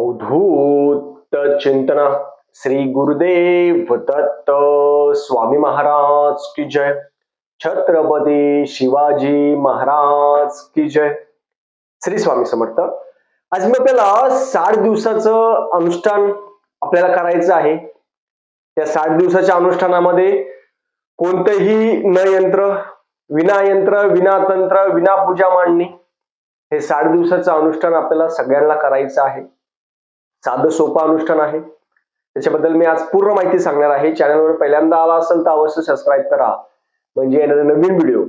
अवधूत चिंतन श्री गुरुदेव दत्त स्वामी महाराज की जय। छत्रपती शिवाजी महाराज की जय। श्री स्वामी समर्थ। आज मी आपल्याला साठ दिवसाचं अनुष्ठान आपल्याला करायचं आहे. त्या साठ दिवसाच्या अनुष्ठानामध्ये कोणतंही न यंत्र विना यंत्र विना तंत्र विना पूजा मांडणी हे साठ दिवसाचं अनुष्ठान आपल्याला सगळ्यांना करायचं आहे. साधं सोपं अनुष्ठान आहे. त्याच्याबद्दल मी आज पूर्ण माहिती सांगणार आहे. चॅनलवर पहिल्यांदा आला असेल तर अवश्य सबस्क्राईब करा. म्हणजे येणारे नवीन व्हिडिओ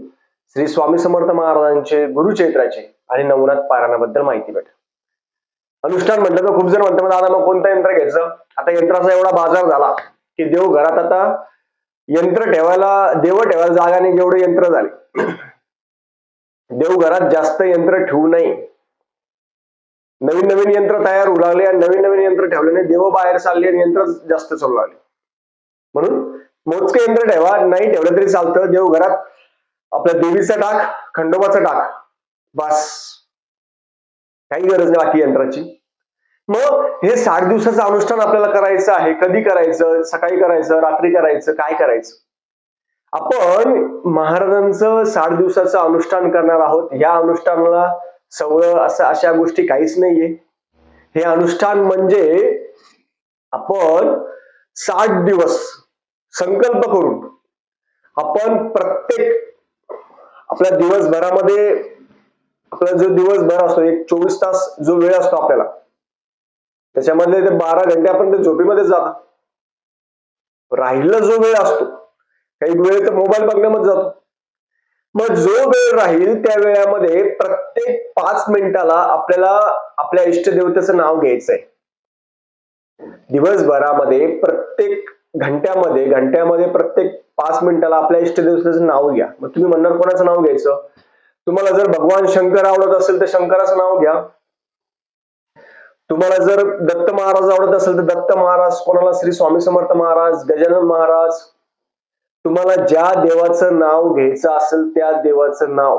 श्री स्वामी समर्थ महाराजांचे गुरुचैत्राचे आणि नवनाथ पारायणाबद्दल माहिती भेटेल. अनुष्ठान म्हटलं तर खूप जण म्हणतात दादा मग कोणतं यंत्र घ्यायचं? आता यंत्राचा एवढा बाजार झाला की देव घरात आता यंत्र ठेवायला देव ठेवायला जागाने जेवढे यंत्र झाले. देव घरात जास्त यंत्र ठेवू नये. नवीन नवीन यंत्र तयार होऊ लागले आणि नवीन नवीन यंत्र ठेवल्याने देव बाहेर चालले आणि यंत्र जास्त चालू लागले. म्हणून मोजके यंत्र ठेवा नाही ठेवलं तरी चालतं. देव घरात आपल्या देवीचा टाक खंडोबाचा टाक. बस. काही गरज नाही बाकी यंत्राची. मग हे साठ दिवसाचं अनुष्ठान आपल्याला करायचं आहे. कधी करायचं? सकाळी करायचं? रात्री करायचं? काय करायचं? आपण महाराजांचं साठ दिवसाचं अनुष्ठान करणार आहोत. या अनुष्ठानाला सवळ असं अशा गोष्टी काहीच नाहीये. हे अनुष्ठान म्हणजे आपण साठ दिवस संकल्प करून आपण प्रत्येक आपल्या दिवसभरामध्ये आपला जो दिवसभर असतो एक चोवीस तास जो वेळ असतो आपल्याला त्याच्यामधले ते बारा घंटे आपण ते झोपेमध्ये जातो. राहिलेला जो वेळ असतो काही वेळ तर मोबाईल बघण्यामध्ये जातो. मग जो वेळ राहील त्या वेळामध्ये प्रत्येक पाच मिनिटाला आपल्याला आपल्या इष्टदेवतेचं नाव घ्यायचंय. दिवसभरामध्ये प्रत्येक घंट्यामध्ये घंट्यामध्ये प्रत्येक पाच मिनिटाला आपल्या इष्टदेवतेचं नाव घ्या. मग तुम्ही म्हणणार कोणाचं नाव घ्यायचं? तुम्हाला जर भगवान शंकर आवडत असेल तर शंकराचं नाव घ्या. तुम्हाला जर दत्त महाराज आवडत असेल तर दत्त महाराज कोणाला? श्री स्वामी समर्थ महाराज गजानन महाराज तुम्हाला ज्या देवाचं नाव घ्यायचं असेल त्या देवाचं नाव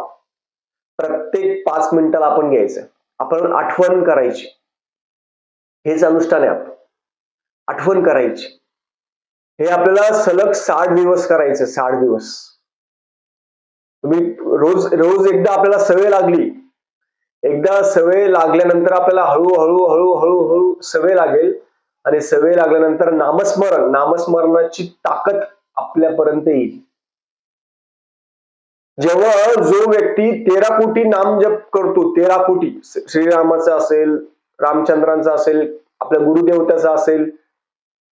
प्रत्येक पाच मिनिटाला आपण घ्यायचं. आपण आठवण करायची. हेच अनुष्ठान आहे आपण आठवण करायची. हे आपल्याला सलग साठ दिवस करायचं साठ दिवस. तुम्ही रोज रोज एकदा आपल्याला सवय लागली. एकदा सवय लागल्यानंतर आपल्याला हळूहळू हळूहळू हळू सवय लागेल. आणि सवय लागल्यानंतर नामस्मरण नामस्मरणाची ताकद आपल्यापर्यंत येईल. जेव्हा जो व्यक्ती तेरा कोटी नाम जप करतो तेरा कोटी श्रीरामाचा असेल रामचंद्रांचा असेल आपल्या गुरुदेवताचा असेल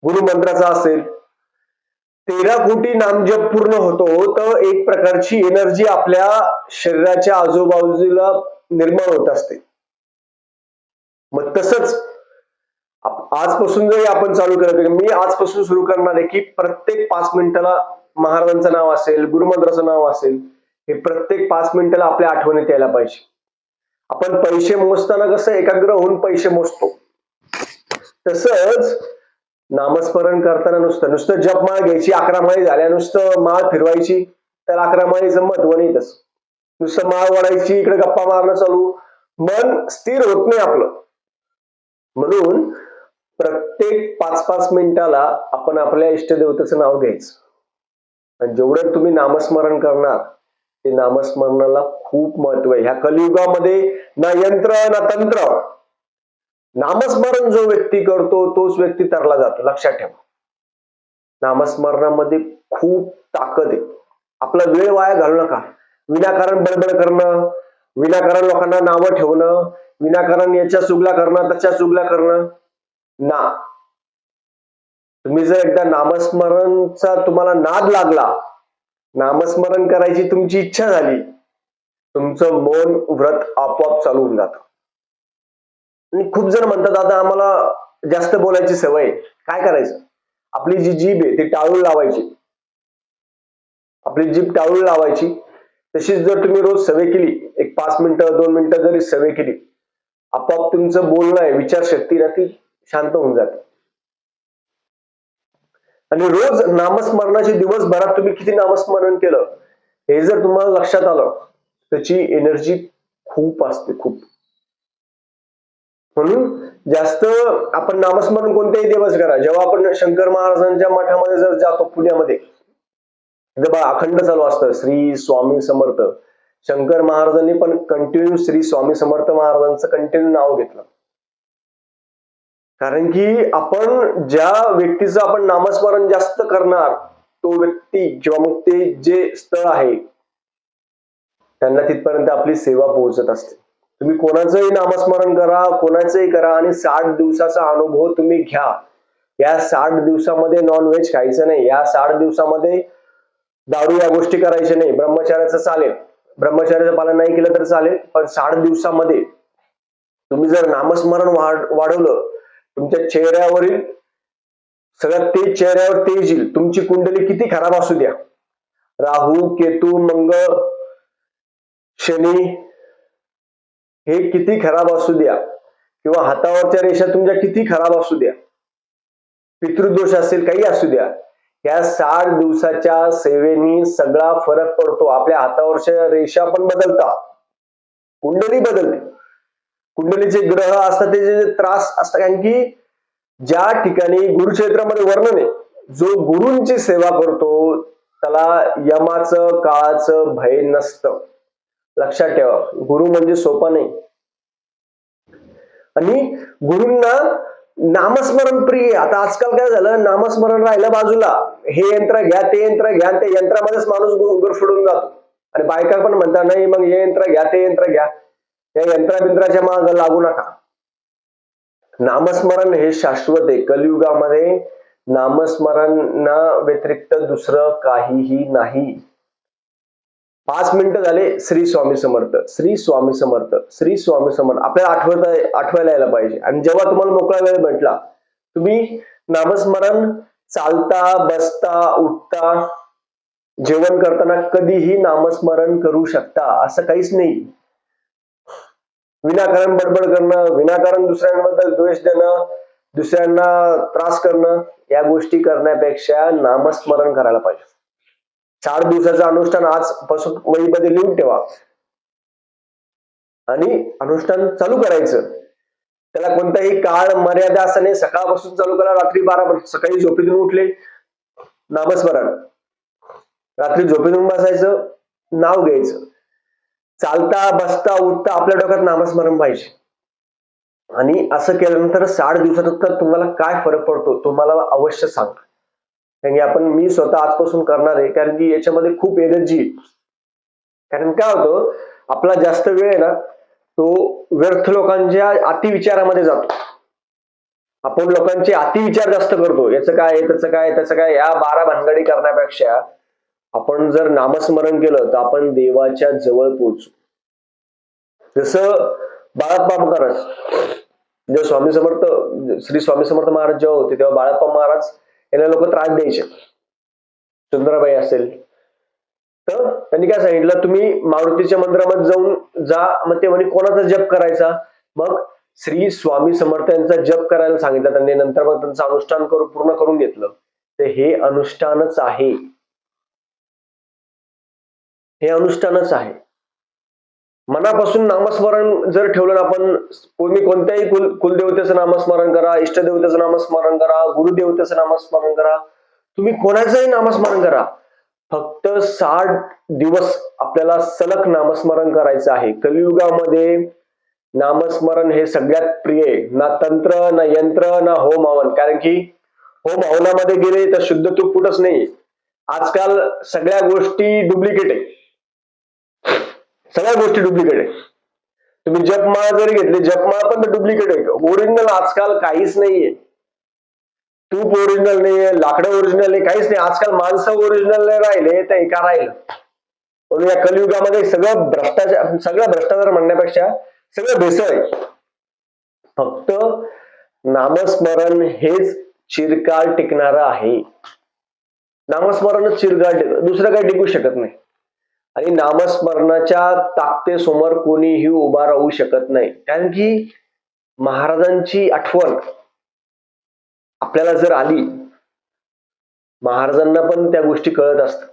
गुरुमंत्राचा असेल तेरा कोटी नामजप पूर्ण होतो तर एक प्रकारची एनर्जी आपल्या शरीराच्या आजूबाजूला निर्माण होत असते. मग तसंच आजपासून जरी आपण चालू करत मी आजपासून सुरू करणार आहे की प्रत्येक पाच मिनिटाला महाराजांचं नाव असेल गुरुमंत्राचं नाव असेल हे प्रत्येक पाच मिनिटाला आपल्या आठवणीत यायला पाहिजे. आपण पैसे मोजताना कसं एकाग्र होऊन पैसे मोजतो. तसंच नामस्मरण करताना नुसतं नुसतं जपमाळ घ्यायची अकरा माळी झाल्या नुसतं माळ फिरवायची तर अकरा माळीचं महत्त्व नाही तसं. नुसतं माळ वाढायची इकडे गप्पा मारणं चालू. मन स्थिर होत नाही आपलं. म्हणून प्रत्येक पाच पाच मिनिटाला आपण आपल्या इष्टदेवतेचं नाव घ्यायचं. आणि जेवढं तुम्ही नामस्मरण करणार ते नामस्मरणाला खूप महत्त्व आहे. ह्या कलियुगामध्ये ना यंत्र ना तंत्र. नामस्मरण जो व्यक्ती करतो तोच व्यक्ती तरला जातो. लक्षात ठेवा. नामस्मरणामध्ये खूप ताकद आहे. आपला वेळ वाया घालू नका. विनाकारण बडबड करणं विनाकारण लोकांना नावं ठेवणं विनाकारण याच्या चुगला करणं त्याच्या चुगला करणं ना. तुम्ही जर एकदा नामस्मरणचा तुम्हाला नाद लागला नामस्मरण करायची तुमची इच्छा झाली तुमचं मौन व्रत आपोआप चालू होऊन जात. आणि खूप जण म्हणतात आता आम्हाला जास्त बोलायची सवय आहे. काय करायचं? आपली जी जीभ आहे ती टाळून लावायची. आपली जीभ टाळून लावायची. तशीच जर तुम्ही रोज सवय केली एक पाच मिनिटं दोन मिनिटं जरी सवय केली आपोआप तुमचं बोलणं आहे विचारशक्ती ना ती शांत होऊन जाते. आणि रोज नामस्मरणाचे दिवसभरात तुम्ही किती नामस्मरण केलं हे जर तुम्हाला लक्षात आलं त्याची एनर्जी खूप असते खूप. म्हणून जास्त आपण नामस्मरण कोणत्याही दिवस करा. जेव्हा आपण शंकर महाराजांच्या मठामध्ये जर जातो पुण्यामध्ये बघा अखंड चालू असतं श्री स्वामी समर्थ. शंकर महाराजांनी पण कंटिन्यू श्री स्वामी समर्थ महाराजांचं कंटिन्यू नाव घेतलं. कारण की आपण ज्या व्यक्तीचं आपण नामस्मरण जास्त करणार तो व्यक्ती किंवा मग ते जे स्थळ आहे त्यांना तिथपर्यंत आपली सेवा पोहोचत असते. तुम्ही कोणाचंही नामस्मरण करा कोणाचंही करा आणि साठ दिवसाचा अनुभव तुम्ही घ्या. या साठ दिवसामध्ये नॉनव्हेज खायचं नाही. या साठ दिवसामध्ये दारू या गोष्टी करायच्या नाही. ब्रह्मचार्याचं चालेल. ब्रह्मचार्याचं पालन नाही केलं तर चालेल. पण साठ दिवसामध्ये तुम्ही जर नामस्मरण वाढ वाढवलं तुमच्या चेहऱ्यावरील सगळ्यात तेज चेहऱ्यावर तेज येईल. तुमची कुंडली किती खराब असू द्या. राहू केतू मंगळ शनी हे किती खराब असू द्या. किंवा हातावरच्या रेषा तुमच्या किती खराब असू द्या. पितृदोष असेल काही असू द्या. या साठ दिवसाच्या सेवेनी सगळा फरक पडतो. आपल्या हातावरच्या रेषा पण बदलतात. कुंडली बदलते. कुंडलीचे ग्रह असतात त्याचे त्रास असतात. कारण की ज्या ठिकाणी गुरुक्षेत्रामध्ये वर्णन आहे जो गुरूंची सेवा करतो त्याला यमाचं काळाचं भय नसतं. लक्षात ठेवा गुरु म्हणजे सोपा नाही. आणि गुरूंना नामस्मरण प्रिय आता आजकाल काय झालं नामस्मरण राहिलं बाजूला. हे यंत्र घ्या ते यंत्र घ्या ते यंत्रामध्येच माणूस गुरफडून जातो. आणि बायका पण म्हणतात नाही मग हे यंत्र घ्या ते यंत्र घ्या. या यंत्राबिंत्राच्या माग लागू नका. नामस्मरण हे शाश्वत आहे. कलियुगामध्ये नामस्मरणा व्यतिरिक्त दुसरं काहीही नाही. पाच मिनिटं झाले श्री स्वामी समर्थ. श्री स्वामी समर्थ. श्री स्वामी समर्थ. आपल्याला आठवत आठवायला यायला पाहिजे. आणि जेव्हा तुम्हाला मोकळा वेळ भेटला तुम्ही नामस्मरण चालता बसता उठता जेवण करताना कधीही नामस्मरण करू शकता असं काहीच नाही. विनाकारण बडबड करणं विनाकारण दुसऱ्यांबद्दल द्वेष देणं दुसऱ्यांना त्रास करणं या गोष्टी करण्यापेक्षा नामस्मरण करायला पाहिजे. चार दिवसाचं अनुष्ठान आज पासून वहीमध्ये लिहून ठेवा. आणि अनुष्ठान चालू करायचं. त्याला कोणताही काळ मर्यादा असं नाही सकाळपासून चालू करा रात्री बारा सकाळी झोपेतून उठले नामस्मरण. रात्री झोपेतून बसायचं नाव घ्यायचं. चालता बसता उठता आपल्या डोक्यात नामस्मरण पाहिजे. आणि असं केल्यानंतर साठ दिवसात तुम्हाला काय फरक पडतो तुम्हाला अवश्य सांग. कारण की आपण मी स्वतः आजपासून करणार आहे कारण की याच्यामध्ये खूप एनर्जी कारण काय होतं आपला जास्त वेळ आहे ना तो व्यर्थ लोकांच्या अतिविचारामध्ये जातो. आपण लोकांचे अतिविचार जास्त करतो. याचं काय त्याचं काय त्याचं काय या बारा भानगडी करण्यापेक्षा आपण जर नामस्मरण केलं तर आपण देवाच्या जवळ पोहोचू. जसं बाळाप्पा महाराज जेव्हा स्वामी समर्थ श्री स्वामी समर्थ महाराज जेव्हा होते तेव्हा बाळाप्पा महाराज यांना लोक त्रास द्यायचे. सुंदराबाई असेल. तर त्यांनी काय सांगितलं तुम्ही मारुतीच्या मंदिरामध्ये जाऊन जा मग ते म्हणे कोणाचा जप करायचा? मग श्री स्वामी समर्थ यांचा जप करायला सांगितलं. त्यांनी नंतर मग त्यांचं अनुष्ठान करून पूर्ण करून घेतलं. तर हे अनुष्ठानच आहे. हे अनुष्ठानच आहे. मनापासून नामस्मरण जर ठेवलं ना आपण तुम्ही कोणत्याही कुल कुलदेवतेचं नामस्मरण करा इष्टदेवतेचं नामस्मरण करा गुरुदेवतेचं नामस्मरण करा तुम्ही कोणाचंही नामस्मरण करा. फक्त साठ दिवस आपल्याला सलग नामस्मरण करायचं आहे. कलियुगामध्ये नामस्मरण हे सगळ्यात प्रिय आहे. ना तंत्र ना यंत्र ना होम हवन. कारण की होम हवनामध्ये गेले तर शुद्ध तूप कुठंच नाही आजकाल सगळ्या गोष्टी डुप्लिकेट आहे सगळ्या गोष्टी डुप्लिकेट आहे तुम्ही जपमाळ जरी घेतली जपमाळा पण डुप्लिकेट आहे. ओरिजिनल आजकाल काहीच नाहीये. तूप ओरिजिनल नाहीये लाकडं ओरिजिनल नाही काहीच नाही. आजकाल माणसं ओरिजिनल नाही राहिले तर एका राहिलं. म्हणून या कलियुगामध्ये सगळं भ्रष्टाचार सगळं भ्रष्टाचार म्हणण्यापेक्षा सगळं भेसळ आहे. फक्त नामस्मरण हेच चिरकाळ टिकणार आहे. नामस्मरणच चिरकाळ टिक दुसरं काही टिकू शकत नाही. आणि नामस्मरणाच्या ताकदीसमोर कोणीही उभा राहू शकत नाही. कारण की महाराजांची आठवण आपल्याला जर आली महाराजांना पण त्या गोष्टी कळत असतात.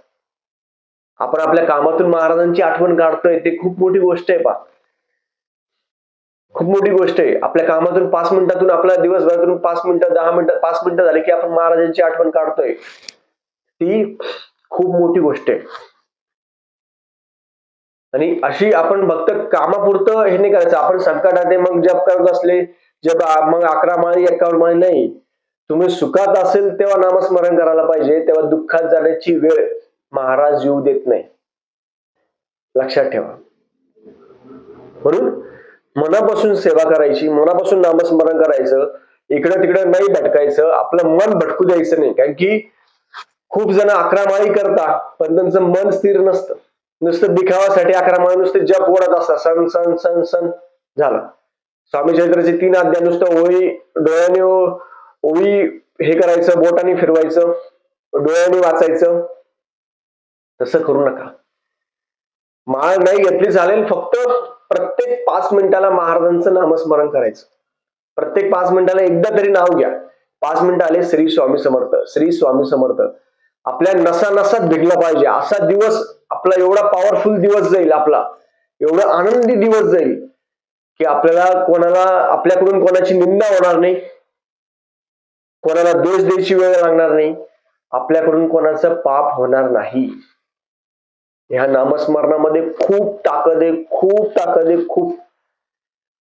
आपण आपल्या कामातून महाराजांची आठवण काढतोय ते खूप मोठी गोष्ट आहे पा खूप मोठी गोष्ट आहे. आपल्या कामातून पाच मिनिटातून आपल्या दिवसभरातून पाच मिनिटं दहा मिनिटं पाच मिनिटं झाले की आपण महाराजांची आठवण काढतोय. ती खूप मोठी गोष्ट आहे. आणि अशी आपण फक्त कामापुरतं हे नाही करायचं. आपण संकटात मग जप करत असले जप मग अकरा माळी एकावर माळी नाही. तुम्ही सुखात असेल तेव्हा नामस्मरण करायला पाहिजे. तेव्हा दुःखात जाण्याची वेळ महाराज येऊ देत नाही. लक्षात ठेवा. म्हणून मनापासून सेवा करायची मनापासून नामस्मरण करायचं. इकडं तिकडं नाही भटकायचं. आपलं मन भटकू द्यायचं नाही. कारण की खूप जण अकरा माळी करता पण त्यांचं मन स्थिर नसतं. नुसतं दिखावासाठी अकरा माळी नुसते जप ओढत असतात. सण सण सण सण झालं. स्वामी चरित्राचे तीन अध्याय नुसतं ओळी डोळ्याने ओळी हे करायचं बोटाने फिरवायचं डोळ्याने वाचायचं. तसं करू नका. माळ नाही घेतली चालेल फक्त प्रत्येक पाच मिनिटाला महाराजांचं नामस्मरण करायचं. प्रत्येक पाच मिनिटाला एकदा तरी नाव घ्या. पाच मिनिटं आले श्री स्वामी समर्थ श्री स्वामी समर्थ. आपल्या नसा नसात भिडला पाहिजे. असा दिवस आपला एवढा पॉवरफुल दिवस जाईल आपला. एवढा आनंदी दिवस जाईल की आपल्याला कोणाला आपल्याकडून कोणाची निंदा होणार नाही. कोणाला दोष द्यायची वेळ लागणार नाही. आपल्याकडून कोणाचं पाप होणार नाही. ह्या नामस्मरणामध्ये खूप ताकद आहे खूप ताकद आहे खूप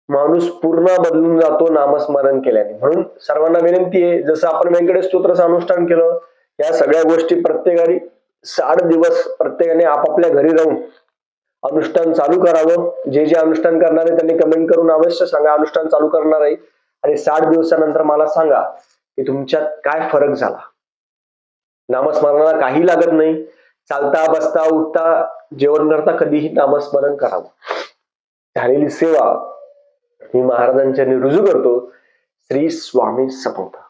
माणूस पूर्ण बदलून जातो नामस्मरण केल्याने. म्हणून सर्वांना विनंती आहे जसं आपण व्यंकटेश स्तोत्राचं अनुष्ठान केलं या सगळ्या गोष्टी प्रत्येकाने साठ दिवस प्रत्येकाने आपापल्या घरी राहून अनुष्ठान चालू करावं. जे जे अनुष्ठान करणार आहे त्यांनी कमेंट करून अवश्य सांगा. अनुष्ठान चालू करणार आहे. आणि साठ दिवसानंतर मला सांगा की तुमच्यात काय फरक झाला? नामस्मरणाला काही लागत नाही. चालता बसता उठता जेवण करता कधीही नामस्मरण करावं. झालेली सेवा मी महाराजांच्या रुजू करतो. श्री स्वामी समर्थ.